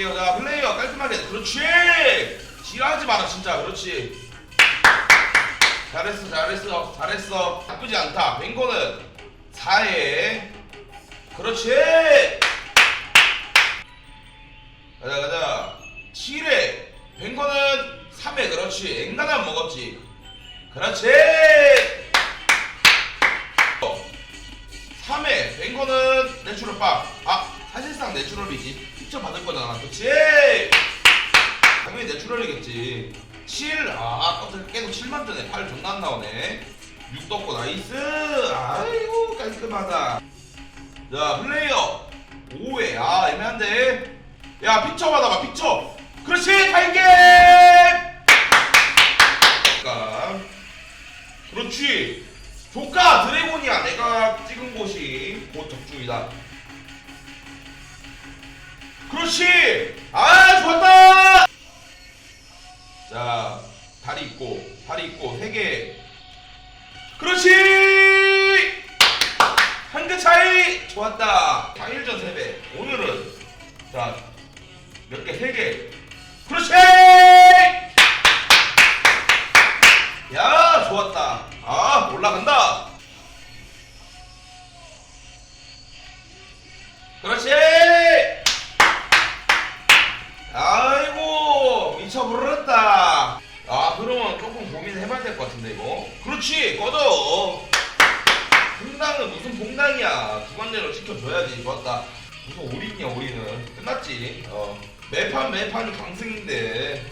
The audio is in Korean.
볼게요. 자, 플레이어 깔끔하게. 그렇지! 지랄하지 마라, 진짜. 그렇지. 잘했어, 잘했어, 잘했어. 나쁘지 않다. 뱅거는 4에. 그렇지! 가자, 가자. 7에. 뱅거는 3에. 그렇지. 앵간한 먹었지. 그렇지! 3회 뱅거는 내추럴 밥. 아 사실상 내추럴이지. 직접 받을 거잖아. 그렇지. 당연히 내추럴이겠지. 7. 아 껍질 깨도 7만 전에 8 존나 안 나오네. 6 떴고 나이스. 아이고 깔끔하다. 자 플레이어 5회. 아 애매한데. 야 픽처 받아봐 픽처. 그렇지 타이게. 그렇지. 조카 드래곤이야. 내가 찍은 곳이 곧 적중이다. 그렇지. 아 좋았다. 자 다리 있고 다리 있고 세 개. 그렇지. 한 개 차이. 좋았다. 당일전 세 배. 오늘은 자몇 개? 세 개. 그렇지. 야 좋았다 아 올라간다 그렇지 미쳐 부르렀다. 아 그러면 조금 고민해봐야 될 것 같은데 이거. 그렇지 꺼져. 봉당은 무슨 봉당이야. 주관대로 지켜줘야지. 좋았다. 무슨 올인이야 올인은. 끝났지? 어. 매판 매판이 강승인데